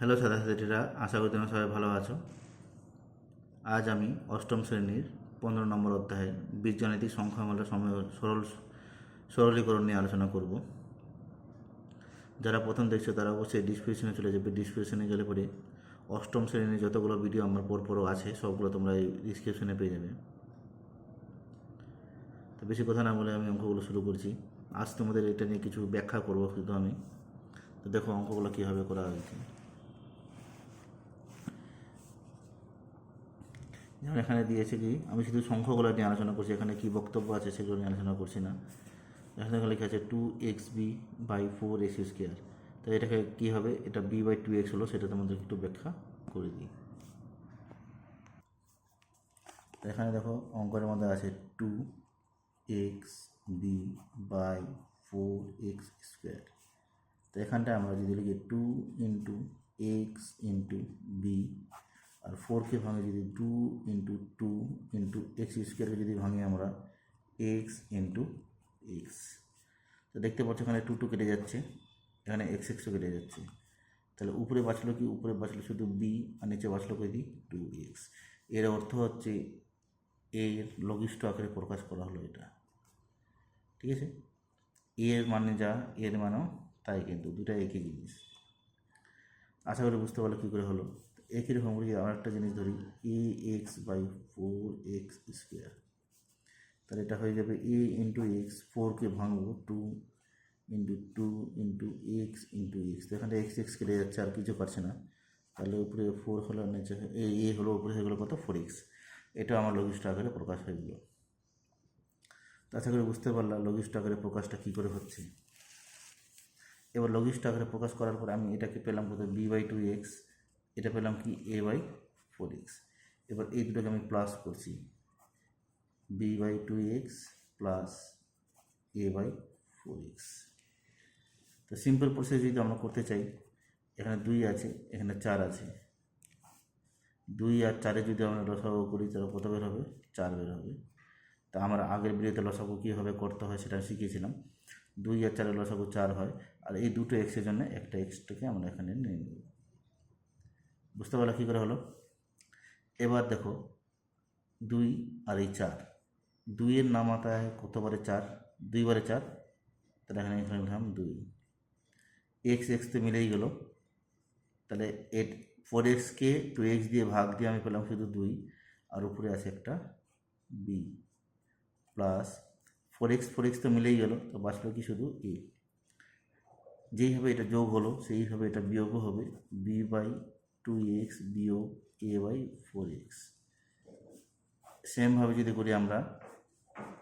Hello ছাত্রছাত্রীরা আশা করি তোমরা সবাই ভালো আছো। আজ আমি অষ্টম শ্রেণির পনেরো নম্বর অধ্যায়ে বীজগাণিতিক সংখ্যামূলক সময় সরল সরলীকরণ নিয়ে আলোচনা করব। যারা প্রথম দেখছ তারা অবশ্যই ডিসক্রিপশনে চলে যাবে। ডিসক্রিপশনে গেলে পরে অষ্টম শ্রেণির যতগুলো ভিডিও আমার পর পরও আছে, সবগুলো তোমরা এই ডিসক্রিপশনে পেয়ে যাবে। তো বেশি কথা না বলে আমি অঙ্কগুলো শুরু করছি। আজ তোমাদের এটা নিয়ে কিছু ব্যাখ্যা করব শুধু আমি। তো দেখো অঙ্কগুলো কীভাবে করা হয়েছে যেমন এখানে দিয়েছে কি, আমি শুধু সংখ্যাগুলো নিয়ে আলোচনা করছি, এখানে কি বক্তব্য আছে সেগুলো নিয়ে আলোচনা করছি না। এখানে লেখা আছে two x b by four x square তো এটাকে কী হবে? এটা বি বাই টু এক্স হলো, সেটা তোমাদের একটু ব্যাখ্যা করে দিই। এখানে দেখো অঙ্কের মধ্যে আছে two x b by four x square তো এখানটায় আমরা যদি লিখি two into x into b আর ফোরকে ভাঙে যদি two into two into x স্কোয়ারকে যদি ভাঙি আমরা এক্স ইন্টু এক্স তো দেখতে পাচ্ছ এখানে টু টু কেটে যাচ্ছে, এখানে এক্স এক্সও কেটে যাচ্ছে। তাহলে উপরে বাঁচলো কি? উপরে বাঁচলো শুধু বি আর নিচে বাঁচলো কি টু এক্সের অর্থ হচ্ছে এর লঘিষ্ঠ আকারে প্রকাশ করা হলো এটা। ঠিক আছে? এর মানে যা এর মানেও তাই কিন্তু দুটাই একই জিনিস। আশা করি বুঝতে পারলে কী করে হলো? একই রকম করে আর একটা জিনিস ধরি a x by four x square তাহলে এটা হয়ে যাবে এ ইন্টু এক্স ফোরকে ভাঙবো two into two into x into x এখানে এক্স এক্স কেটে যাচ্ছে, আর কিছু পারছে না। তাহলে উপরে ফোর হলো, নিচে এ এ হলো, উপরে হয়ে গেলো কত? ফোর এক্স এটা আমার লঘিষ্ঠ আকারে প্রকাশ হয়ে গেলো। তো আশা করি বুঝতে পারলাম লঘিষ্ঠ আকারে প্রকাশটা কী করে হচ্ছে। এবার লঘিষ্ঠ আকারে প্রকাশ করার পর আমি এটাকে পেলাম কত? বি বাই টু এক্স এটা পেলাম কি এ বাই ফোর এক্স এবার এই দুটোকে আমি প্লাস করছি। B by two x plus a by four x তো সিম্পল প্রসেস যদি আমরা করতে চাই, এখানে দুই আছে, এখানে চার আছে। দুই আর চারে যদি আমরা লসাগু করি, তাহলে কত বের হবে? চার বের হবে। তা আমরা আগের ভিডিওতে লসাগু কীভাবে করতে হয় সেটা শিখিয়েছিলাম। দুই আর চারের লসাগু চার হয়, আর এই দুটো এক্সের জন্য একটা এক্সটাকে আমরা এখানে নিয়ে নেব। বুঝতে পারল কী করে হলো? এবার দেখো, দুই আর এই চার। দুইয়ের নামাতায় কতবারে চার? দুইবারে চার? তাহলে এখানে এখানে লিখলাম দুই। এক্স এক্স তো মিলেই গেল। তাহলে এট ফোর এক্সকে টু এক্স দিয়ে ভাগ দিয়ে আমি পেলাম শুধু দুই, আর উপরে আছে একটা b plus four x four x তো মিলেই গেল, তো বাঁচলো কি শুধু এ যেইভাবে এটা যোগ হলো, সেইভাবে এটা বিয়োগও হবে বি বাই টু এক্স বিয়োগ এ বাই ফোর এক্স সেমভাবে যদি করি আমরা,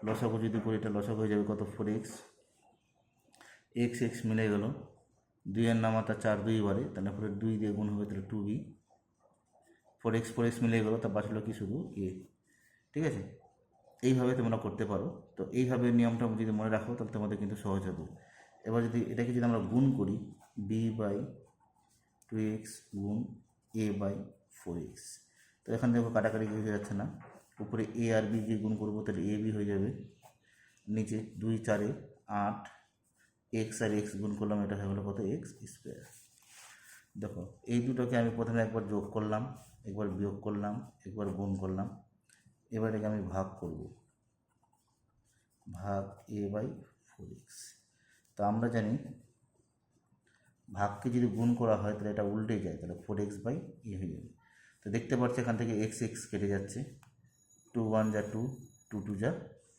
লসাগু যদি করি, এটা লসাগু হয়ে যাবে কত? ফোর এক্স এক্স এক্স মিলে গেল। দুইয়ের নামাতা চার দুইবারে তাহলে পরে দুই দিয়ে গুণ হবে তাহলে two b four x four x মিলে গেলো, তা বাঁচলো কি শুধু এ ঠিক আছে? এইভাবে তোমরা করতে পারো। তো এইভাবে নিয়মটা যদি মনে রাখো, তাহলে তোমাদের কিন্তু সহজ হবে। এবার যদি এটাকে যদি আমরা গুণ করি বি বাই টু এক্স গুণ এ বাই ফোর এক্স তো এখান থেকে কাটাকাটি হয়ে যাচ্ছে না? উপরে এ আর বি দিয়ে গুণ করব, তাহলে এ বি হয়ে যাবে। নিচে দুই, চারে আট এক্স আর এক্স গুণ করলাম, এটা হয়ে গেলো কত? এক্স স্কোয়ার দেখো, এই দুটোকে আমি প্রথমে একবার যোগ করলাম, একবার বিয়োগ করলাম, একবার গুণ করলাম। এবার এটাকে আমি ভাগ করব। ভাগ এ বাই ফোর এক্স তো আমরা জানি ভাগকে যদি গুণ করা হয়, তাহলে এটা উল্টে যায়, তাহলে ফোর এক্স বাই এ হয়ে যাবে। তো দেখতে পাচ্ছি এখান থেকে এক্স এক্স কেটে যাচ্ছে। টু ওয়ান যা টু টু টু যা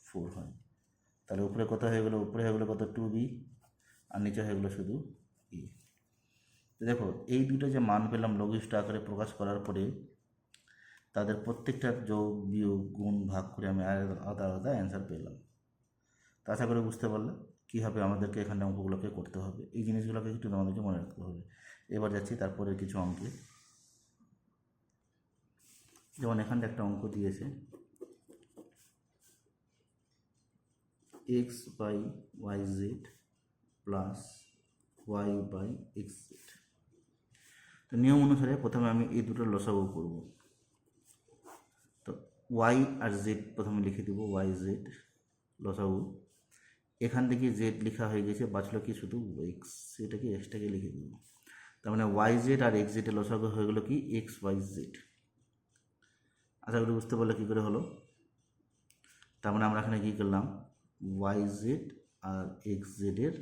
ফোর হয়। তাহলে উপরে কত হয়ে গেলো? উপরে হয়ে গেলো কত? টু বি আর নিচে হয়ে গেলো শুধু এ তো দেখো, এই দুটো যে মান পেলাম লঘিষ্ঠ আকারে প্রকাশ করার পরে, তাদের প্রত্যেকটা যোগ, বিয়োগ, গুণ, ভাগ করে আমি আলাদা আলাদা অ্যান্সার পেলাম। তা আশা করে বুঝতে পারলে। কীভাবে আমাদেরকে এখানে অঙ্কগুলোকে করতে হবে, এই জিনিসগুলোকে একটু আমাদেরকে মনে রাখতে হবে। এবার যাচ্ছি তারপরে কিছু অঙ্কে। যেমন এখানটা একটা অঙ্ক দিয়েছে x by y z plus y by x z তো নিয়ম অনুসারে প্রথমে আমি এই দুটো লসাগু করব। তো ওয়াই আর জেড প্রথমে লিখে দেবো ওয়াই জেড লসাগু। এখান থেকে জেড লেখা হয়ে গেছে, বাঁচলো কি শুধু এক্স সেটাকে এক্সটাকে লিখে দেবো তার মানে ওয়াই জেড আর এক্স জেডের লসাগু হয়ে গেলো কি এক্স ওয়াই জেড আশা করি বুঝতে পারলে কী করে হলো? তার মানে আমরা এখানে কী করলাম? ওয়াই জেড আর এক্স জেডের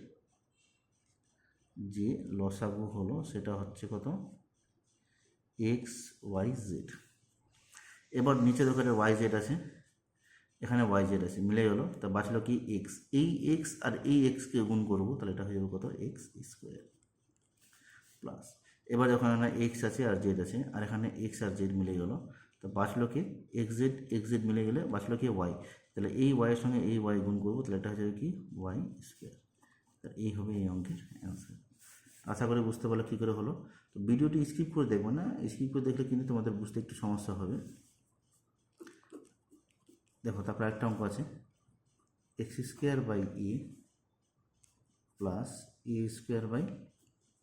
যে লসাগু হলো সেটা হচ্ছে কত? এক্স ওয়াই জেড এবার নিচে দোকানে ওয়াই জেড আছে। এখানে ওয়াই জেড আছে মিলে গেলো তা বাঁচলো কি এক্স এই এক্স আর এই এক্সকে গুণ করব, তাহলে এটা হয়ে যাবে কত? এক্স স্কোয়ার প্লাস এবার যখন এখানে এক্স আছে আর জেড আছে, আর এখানে এক্স আর জেড মিলে গেলো তো বাঁচলো কি? এক্স জেড এক্স জেড মিলে গেলে বাঁচলো কি? ওয়াই তাহলে এই ওয়াইয়ের সঙ্গে এই ওয়াই গুণ করব, তাহলে এটা হয়ে যাবে কি? ওয়াই স্কোয়ার তা এই হবে এই অঙ্কের অ্যান্সার আশা করি বুঝতে পারলে কী করে হলো? তো ভিডিওটি স্কিপ করে দেখব না স্কিপ করে দেখলে কিন্তু তোমাদের বুঝতে একটু সমস্যা হবে। দেখো, তারপর একটা অঙ্ক আছে। X square by a plus a square by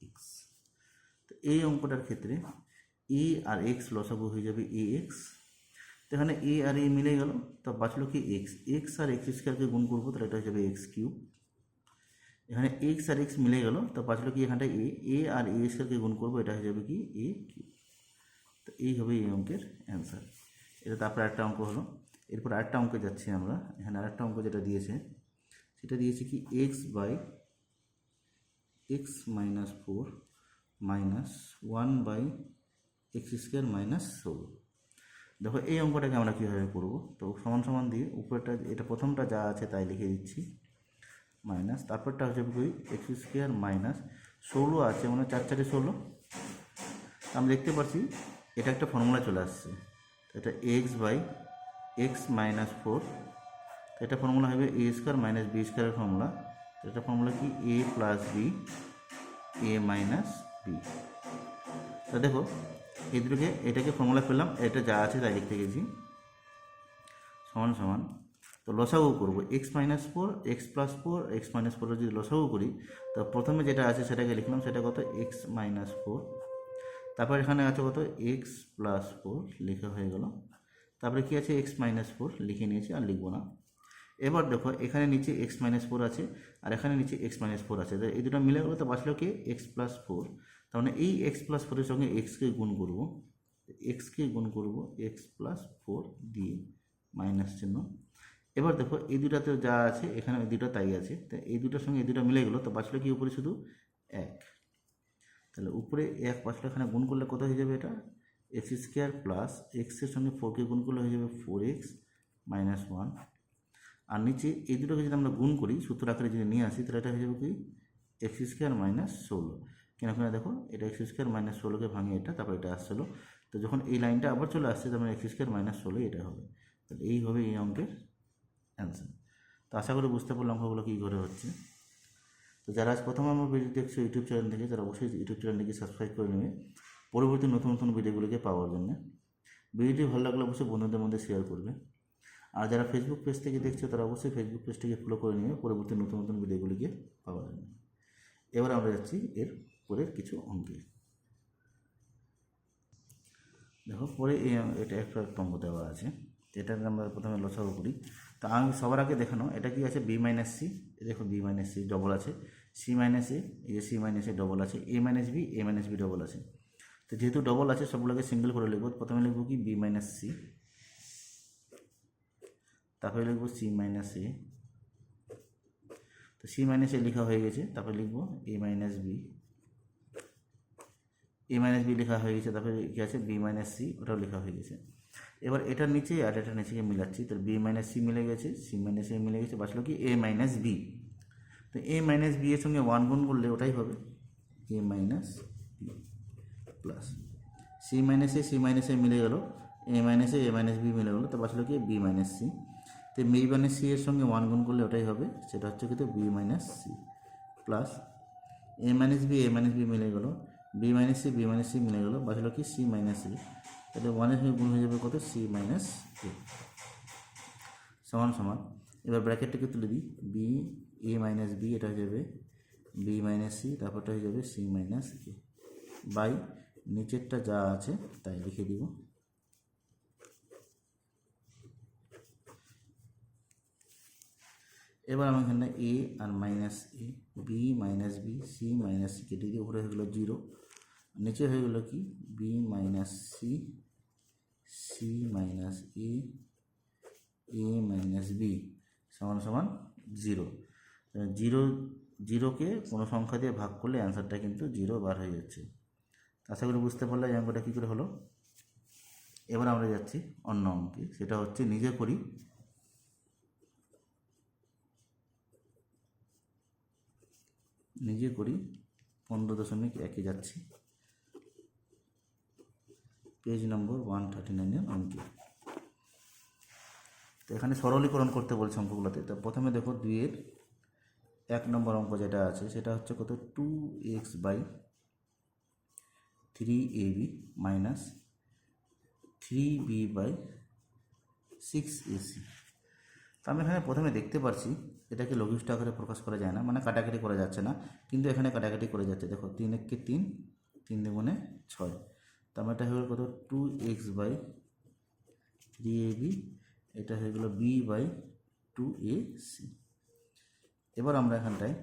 x তো এই অঙ্কটার ক্ষেত্রে এ আর এক্স লসাগু হয়ে যাবে এ এক্স তো এখানে এ আর এ মিলে গেল, তা বাঁচলো কি এক্স এক্স আর এক্স স্কোয়ারকে গুণ করব, তাহলে এটা হয়ে যাবে এক্স কিউব এখানে এক্স আর এক্স মিলে গেল, তো বাঁচলো কি এখানটায় এ এ আর এ স্কোয়ারকে গুণ করব, এটা হয়ে যাবে কি এ কিউব তো এই হবে এই অঙ্কের অ্যান্সার এটা তারপরে একটা অঙ্ক হলো। এরপর আরেকটা অঙ্কে যাচ্ছি আমরা। এখানে আরেকটা অঙ্ক যেটা দিয়েছে, সেটা দিয়েছে কি x by x minus four minus one by x square minus ষোলো দেখো, এই অঙ্কটাকে আমরা কীভাবে করব? তো সমান সমান দিয়ে উপরেটা, এটা প্রথমটা যা আছে তাই লিখে দিচ্ছি। মাইনাস তারপরটা হচ্ছে কি এক্স স্কোয়ার মাইনাস ষোলো আছে মানে চার চারে ষোলো। আমি দেখতে পাচ্ছি, এটা একটা ফর্মুলা চলে আসছে। এটা x by x minus four এটা ফর্মুলা হবে এ স্কোয়ার মাইনাস বি স্কোয়ারের ফর্মুলা এটা ফর্মুলা কি? A plus b, a minus b. তা দেখো, এই দুটোকে, এটাকে ফর্মুলা পেলাম এটা যা আছে তাই লিখতে গেছি। সমান সমান, তো লসাগু করব। X minus four, x plus four, x minus ফোরের যদি লসাগু করি, তো প্রথমে যেটা আছে সেটাকে লিখলাম, সেটা কত? X minus four. তারপর এখানে আছে কত? এক্স প্লাস ফোর, লেখা হয়ে গেল। তারপরে কী আছে? এক্স মাইনাস ফোর লিখে নিয়েছি আর লিখব না। এবার দেখো, এখানে নিচে এক্স মাইনাস ফোর আছে আর এখানে নিচে এক্স মাইনাস ফোর আছে। এই দুটো মিলে গেলো তো বাঁচলো কি? এক্স প্লাস ফোর তার মানে এই এক্স প্লাস ফোরের সঙ্গে এক্সকে গুণ করব। এক্সকে গুণ করব এক্স প্লাস ফোর দিয়ে মাইনাস চিহ্ন। এবার দেখো, এই দুটাতে যা আছে, এখানে এই দুটো তাই আছে। তো এই দুটোর সঙ্গে এই দুটো মিলে গেলো, তো বাঁচলো কি উপরে শুধু এক। তাহলে উপরে এক বাঁচলো, এখানে গুণ করলে কত হয়ে যাবে এটা? এক্স স্কোয়ার প্লাস এক্সের সঙ্গে ফোরকে গুণ করলে হয়ে যাবে ফোর এক্স মাইনাস ওয়ান। আর নিচে এই দুটোকে যদি আমরা গুণ করি, সূত্র আকারে যদি নিয়ে আসি, তাহলে এটা হয়ে যাবে কি? এক্স স্কোয়ার মাইনাস ষোলো। কেন ওখানে দেখো, এটা এক্স স্কোয়ার মাইনাস ষোলোকে ভাঙিয়ে এটা, তারপর এটা আসছিল তো যখন এই লাইনটা আবার চলে আসছে, তার মানে এক্স স্কোয়ার মাইনাস ষোলো এটা হবে। তাহলে এই হবে এই অঙ্কের অ্যান্সার। তো আশা করি বুঝতে পারলাম অঙ্কগুলো কী করে হচ্ছে। তো যারা আজ প্রথম আমার ভিডিও দেখছ, ইউটিউব চ্যানেল থেকে, তারা অবশ্যই ইউটিউব চ্যানেলটিকে সাবস্ক্রাইব করে নেবে। পরবর্তী নতুন নতুন ভিডিওগুলোকে পাওয়ার জন্য। ভিডিওটি ভালো লাগলে অবশ্যই বন্ধুদের মধ্যে শেয়ার করবে। আর যারা ফেসবুক পেজ থেকে দেখছ, তারা অবশ্যই ফেসবুক পেজটিকে ফলো করে নিয়ে পরবর্তী নতুন নতুন ভিডিওগুলিকে পাওয়ার জন্য। এবার আমরা যাচ্ছি এর পরের কিছু অঙ্কে। দেখো, পরে এটা একটা অঙ্ক দেওয়া আছে। এটা আমরা প্রথমে লসাগু করি। তো আমি সবার আগে দেখানো, এটা কি আছে? বি মাইনাস সি দেখো বি মাইনাস সি ডবল আছে। সি মাইনাস এ এই যে সি মাইনাস এ ডবল আছে। A minus b a minus b double আছে। তো যেহেতু ডবল আছে, সবগুলোকে সিঙ্গেল করে লিখব প্রথমে লিখব কি? বি মাইনাস সি তারপরে লিখব সি মাইনাস এ তো সি মাইনাস এ লেখা হয়ে গেছে, তারপরে লিখব a minus b a minus b লেখা হয়ে গেছে, তারপরে কি আছে? বি মাইনাস সি ওটাও লেখা হয়ে গেছে। এবার এটার নিচে আর এটার নিচেকে মিলাচ্ছি, তো বি মাইনাস সি মিলে গেছে সি মাইনাস এ মিলে গেছে, বাঁচলো কি? এ মাইনাস বি তো এ মাইনাস বি এর সঙ্গে ওয়ান গুণ করলে ওটাই হবে a minus b plus c minus a c minus a মিলে গেল a minus a a minus b মিলে গেলো তো বাঁচলো কি? বি মাইনাস সি তো বি মাইনাস সি এর সঙ্গে ওয়ান গুণ করলে ওটাই হবে। সেটা হচ্ছে কিন্তু b minus c plus a minus b a minus b মিলে গেলো b minus c b minus c মিলে গেলো বাঁচলো কি? সি মাইনাস এ তাহলে ওয়ানের সঙ্গে গুণ হয়ে যাবে কত? সি মাইনাস এ সমান সমান। এবার ব্র্যাকেটটাকে তুলে দিই। বি এ মাইনাস বি এটা হয়ে যাবে বি মাইনাস সি তারপরটা হয়ে যাবে সি মাইনাস এ বাই নিচেরটা যা আছে তাই লিখে দিব। এবার আমি এখানে এ আর minus a b minus b c minus c কেটে দিয়ে উপরে হয়ে গেলো জিরো নিচে হয়ে গেল কি? B minus c c minus a a minus b সমান সমান জিরো জিরো জিরোকে কোনো সংখ্যা দিয়ে ভাগ করলে অ্যান্সারটা কিন্তু জিরো বার হয়ে যাচ্ছে। আশা করি বুঝতে পারলে এই অঙ্কটা কী করে হলো। এবার আমরা যাচ্ছি অন্য অঙ্কে, সেটা হচ্ছে নিজে করি। নিজে করি পনেরো দশমিক একে যাচ্ছি। পেজ নম্বর ওয়ান থার্টি নাইনের অঙ্কে। তো এখানে সরলীকরণ করতে বলছে অঙ্কগুলোতে। তো প্রথমে দেখো দুইয়ের এক নম্বর অঙ্ক যেটা আছে, সেটা হচ্ছে কত? Two x by three a b minus three b by six a c তো আমি এখানে প্রথমে দেখতে পাচ্ছি এটাকে লঘিষ্ঠ আকারে প্রকাশ করা যায় না মানে কাটাকাটি করা যাচ্ছে না, কিন্তু এখানে কাটাকাটি করে যাচ্ছে। দেখো, তিন এককে তিন তিন দুগুণে ছয়। তো আমার এটা হয়ে গেল কত? Two x by three a b এটা হয়ে গেল b by two a c এবার আমরা এখানটায়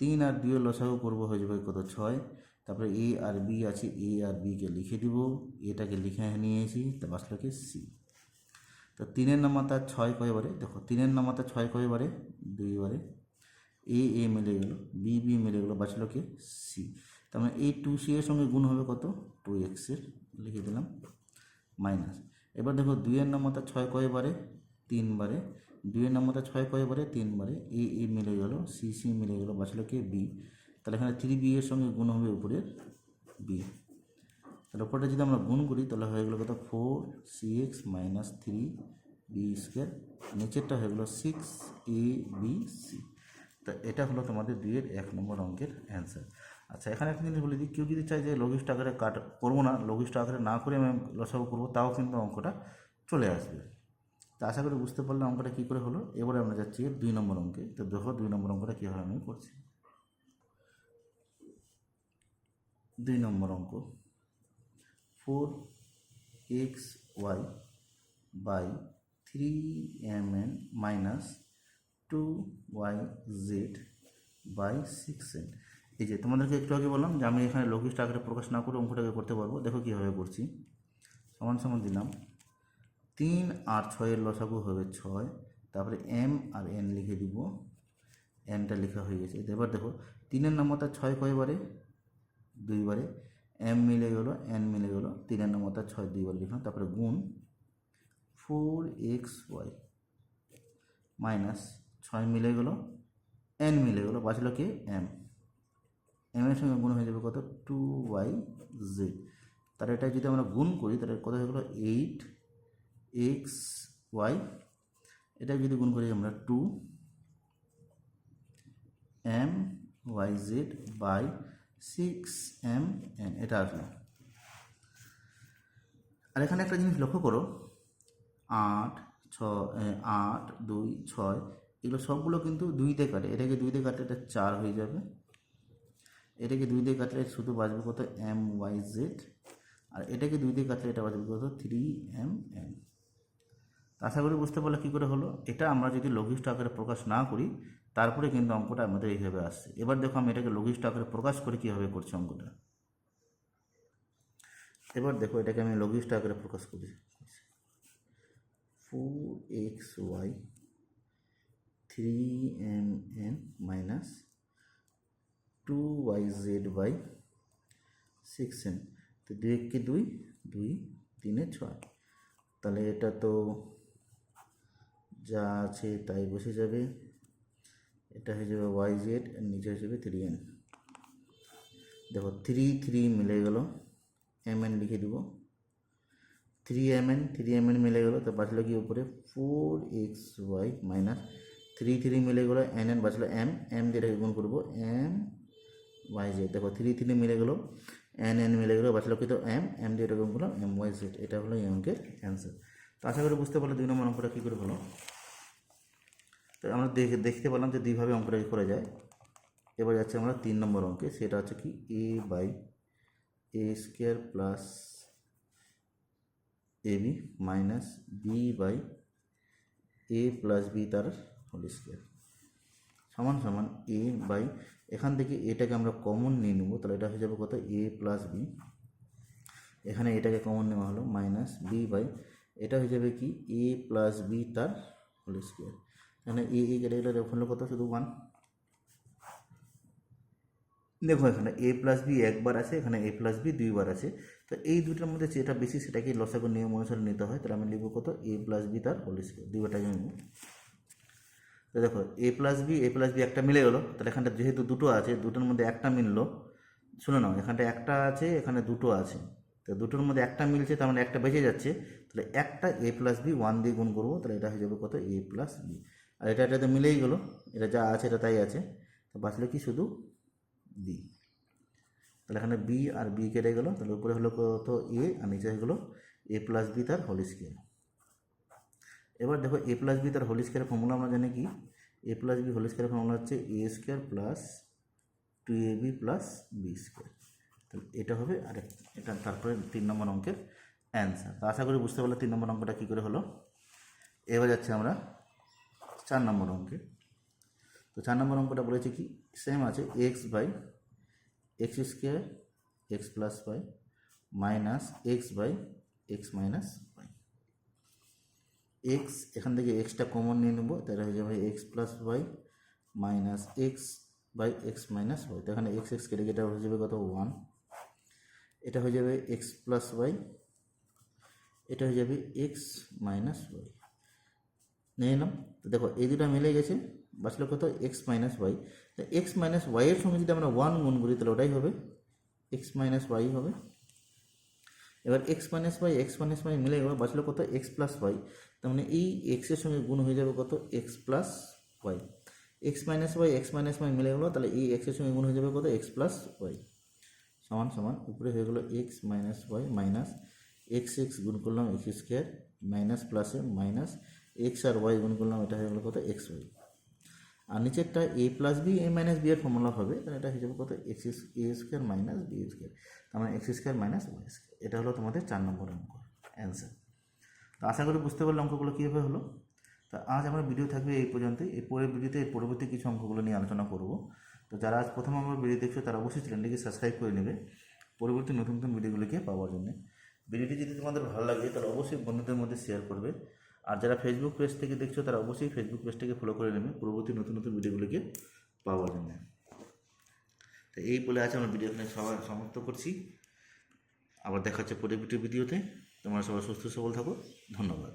তিন আর দুই লসাগু করব হয়ে যাবে কত? ছয়। তারপরে এ আর বি আছে এ আর বিকে লিখে দিব, এটাকে লিখে নিয়েছি তা বাসলো কি সি তো তিনের নামাতা ছয় কয়বারে দেখো, তিনের নামাতা ছয় কয়বারে দুইবারে এ এ মিলে গেল বি বি মিলে গেলো, বাঁচলো সি তার মানে এই টু সি এর সঙ্গে গুণ হবে কত? টু এক্সের লিখে দিলাম মাইনাস এবার দেখো, দুইয়ের নামাতা ছয় কয়বারে তিনবারে দুইয়ের নামাতা ছয় কয়বারে তিনবারে এ এ মিলে গেল সি সি মিলে গেলো, বাঁচলো বি তাহলে এখানে থ্রি বি এর সঙ্গে গুণ হবে উপরের বি তাহলে উপরটা যদি আমরা গুণ করি, তাহলে হয়ে গেলো কত? Four c x minus three b square নিচেরটা হয়ে গেলো সিক্স এ বি সি তা এটা হলো তোমাদের দুইয়ের এক নম্বর অঙ্কের অ্যান্সার আচ্ছা এখানে একটা জিনিস বলে দিই, কেউ যদি চায় যে লঘিষ্ঠ আকারে কাট করব না, লঘিষ্ঠ আকারে না করে আমি লসাগু করব, তাও কিন্তু অঙ্কটা চলে আসবে। তা আশা করি বুঝতে পারলে অঙ্কটা কী করে হলো? এবারে আমরা যাচ্ছি দুই নম্বর অঙ্কে। তো দেখো দুই নম্বর অঙ্কটা কীভাবে আমি করছি। দুই নম্বর অঙ্ক। Four x y by three m n minus two y z by six n এই যে তোমাদেরকে একটু আগে বললাম যে আমি এখানে লঘিষ্ঠ আকারে প্রকাশ না করে অঙ্কটাকে করতে পারব। দেখো কীভাবে করছি। সমান সমান দিলাম। তিন আর ছয়ের লসাগু হবে ছয়। তারপরে এম আর এন লিখে দিব। এনটা লেখা হয়ে গেছে। এবার দেখো, তিনের নম্বরটা ছয় কয়বারে দুইবারে এম মিলে গেলো এন মিলে গেলো তিনের নম্বরটা ছয় দুইবার লিখলাম, তারপরে গুণ ফোর এক্স ওয়াই মাইনাস ছয় মিলে গেলো এন মিলে গেলো বাঁচলো কি? এম এম এর সঙ্গে গুণ হয়ে যাবে কত? টু ওয়াই জেড তাহলে এটা যদি আমরা গুণ করি, তাহলে কত হয়ে গেলো? এইট এক্স ওয়াই এটা যদি গুণ করি আমরা two m y z by six m n এটা আসলো আর এখানে একটা জিনিস লক্ষ্য করো, আট ছ আট, দুই, ছয়, এগুলো সবগুলো কিন্তু দুইতে কাটে। এটাকে দুইতে কাটলে এটা চার হয়ে যাবে। এটাকে দুই দিয়ে কাটলে শুধু বাজবে কত? এম ওয়াই জেড আর এটাকে দুই দিয়ে কাটলে এটা বাজবে কত? থ্রি এম এন আশা করি বুঝতে পারলে কী করে হলো? এটা আমরা যদি লঘিষ্ঠ আকারে প্রকাশ না করি তারপরে কিন্তু অঙ্কটা আমাদের এইভাবে আসছে। এবার দেখো আমি এটাকে লঘিষ্ঠ আকারে প্রকাশ করে কীভাবে করছি অঙ্কটা। এবার দেখো এটাকে আমি লঘিষ্ঠ আকারে প্রকাশ করি। Four x y three m n minus two y z by six n তো দুই এককে দুই? দুই, তিনে ছয়। তাহলে এটা তো যা আছে তাই বসে যাবে। এটা হয়ে যাবে ওয়াই জেড আর নিচে হয়ে যাবে থ্রি এন দেখো থ্রি থ্রি মিলে গেল এম এন লিখে দিব। Three m n three m n মিলে গেলো, তো বাঁচলো কি উপরে? Four x y minus three three মিলে গেলো এন এন বাঁচলো এম এম দিয়ে এটাকে গুণ করব এম ওয়াই জেড দেখো থ্রি থ্রি মিলে গেলো এন এন মিলে গেলো, বাঁচলো কি তো? এম এম দিয়ে এটা গুণ করল এম ওয়াই জেড এটা হলো এই অঙ্কের অ্যান্সার তো আশা করি বুঝতে পারল, দুই নম্বর অঙ্কটা কী করে হলো? তো আমরা দেখে, দেখতে পেলাম যে দুইভাবে অঙ্কটা করা যায়। এবার যাচ্ছে আমরা তিন নম্বর অঙ্কে, সেটা হচ্ছে কি a by a square plus a b minus b by a plus b তার হোল স্কোয়ার সমান সমান এ বাই এখান থেকে এটাকে আমরা কমন নিয়ে নেব, তাহলে এটা হয়ে যাবে কত এ প্লাস বি এখানে এটাকে কমন নেওয়া হলো মাইনাস বি বাই এটা হয়ে যাবে কি? এ প্লাস বি তার হোল স্কোয়ার এখানে এ এ কেটে গেলে হলো কত? শুধু ওয়ান দেখো এখানে এ প্লাস বি একবার আছে, এখানে এ প্লাস বি দুইবার আছে। তো এই দুটোর মধ্যে যেটা বেশি, সেটাকে লসাগু নিয়ম অনুসারে নিতে হয়। তাহলে আমি লিখব কত? এ প্লাস বি তার হোল স্কোয়ার দুইবারটাকে নেব। তো দেখো a plus b a plus b একটা মিলে গেলো। তাহলে এখানটা যেহেতু দুটো আছে, দুটোর মধ্যে একটা মিললো। শুনে নাও, এখানটা একটা আছে, এখানে দুটো আছে। তো দুটোর মধ্যে একটা মিলছে, তার মানে একটা বেঁচে যাচ্ছে। তাহলে একটা এ প্লাস বি ওয়ান দিয়ে গুণ করব। তাহলে এটা হয়ে যাবে কত? এ প্লাস বি আর এটা এটাতে মিলেই গেলো। এটা যা আছে এটা তাই আছে। তো বাঁচলো কি শুধু বি তাহলে এখানে বি আর বি কেটে গেলো। তাহলে উপরে হলো কত এ আর নিচে হয়ে গেলো এ প্লাস বি তার হোল স্কোয়ার এবার দেখো এ প্লাস বি তার হোল স্কোয়ার ফর্মুলা আমরা জানি কি? A plus b whole square formula হচ্ছে a square plus two a b plus b square তাহলে এটা হবে আর এটা তারপরে তিন নম্বর অঙ্কের অ্যান্সার তো আশা করি বুঝতে পারলে তিন নম্বর অঙ্কটা কী করে হলো? এবার যাচ্ছে আমরা চার নম্বর অঙ্কে। তো চার নম্বর অঙ্কটা বলেছে কি? সেম আছে x by x square x plus y minus x by x minus y x এখান থেকে এক্সটা কমন নিয়ে নেব, তাহলে হয়ে যাবে x plus y minus x by x minus y তো এখানে এক্স এক্স কেটে কেটে হয়ে যাবে কত? ওয়ান এটা হয়ে যাবে এক্স প্লাস ওয়াই এটা হয়ে যাবে এক্স মাইনাস ওয়াই নিয়ে নিলাম তো দেখো, এই দুটো মিলে গেছে। বাঁচলো কত এক্স মাইনাস ওয়াই তো এক্স মাইনাস ওয়াইয়ের সঙ্গে যদি আমরা ওয়ান গুণ করি, তাহলে ওটাই হবে। এক্স মাইনাস ওয়াই হবে। এবার x minus y x minus y মিলে গেল। বাঁচলো কত? এক্স প্লাস ওয়াই তার মানে এই এক্সের সঙ্গে গুণ হয়ে যাবে কত? X plus y x minus y x minus y মিলে গেলো। তাহলে এই এক্সের সঙ্গে গুণ হয়ে যাবে কত? এক্স প্লাস ওয়াই সমান সমান। উপরে হয়ে গেলো x minus y minus x x গুণ করলাম এক্স স্কোয়ার মাইনাস প্লাসে মাইনাস এক্স আর ওয়াই গুণ করলাম এটা হয়ে গেলো কত? এক্স ওয়াই আর নিচেরটা a plus b a minus b এর ফর্মুলা হবে, তাহলে এটা যাবে কত x a square minus b square তার মানে x square minus y square এটা হলো তোমাদের চার নম্বর অঙ্ক অ্যান্সার তো আশা করি বুঝতে পারলে অঙ্কগুলো কীভাবে হলো। তো আজ আমার ভিডিও থাকবে এই পর্যন্তই। এই পরের ভিডিওতে এর পরবর্তী কিছু অঙ্কগুলো নিয়ে আলোচনা করব। তো যারা আজ প্রথম আমার ভিডিও দেখছ, তারা অবশ্যই চ্যানেলটিকে সাবস্ক্রাইব করে নেবে পরবর্তী নতুন নতুন ভিডিওগুলিকে পাওয়ার জন্য। ভিডিওটি যদি তোমাদের ভালো লাগে, তাহলে অবশ্যই বন্ধুদের মধ্যে শেয়ার করবে। আর যারা ফেসবুক পেজ থেকে দেখছ, তারা অবশ্যই ফেসবুক পেজটাকে ফলো করে নেবে। পরবর্তী নতুন নতুন ভিডিওগুলিকে পাওয়ার জন্য। তো এই বলে আছে আমরা ভিডিও এখানে সবাই সমাপ্ত করছি। আবার দেখা হচ্ছে পরবর্তী ভিডিওতে তোমরা সবাই সুস্থ সবল থাকো। ধন্যবাদ।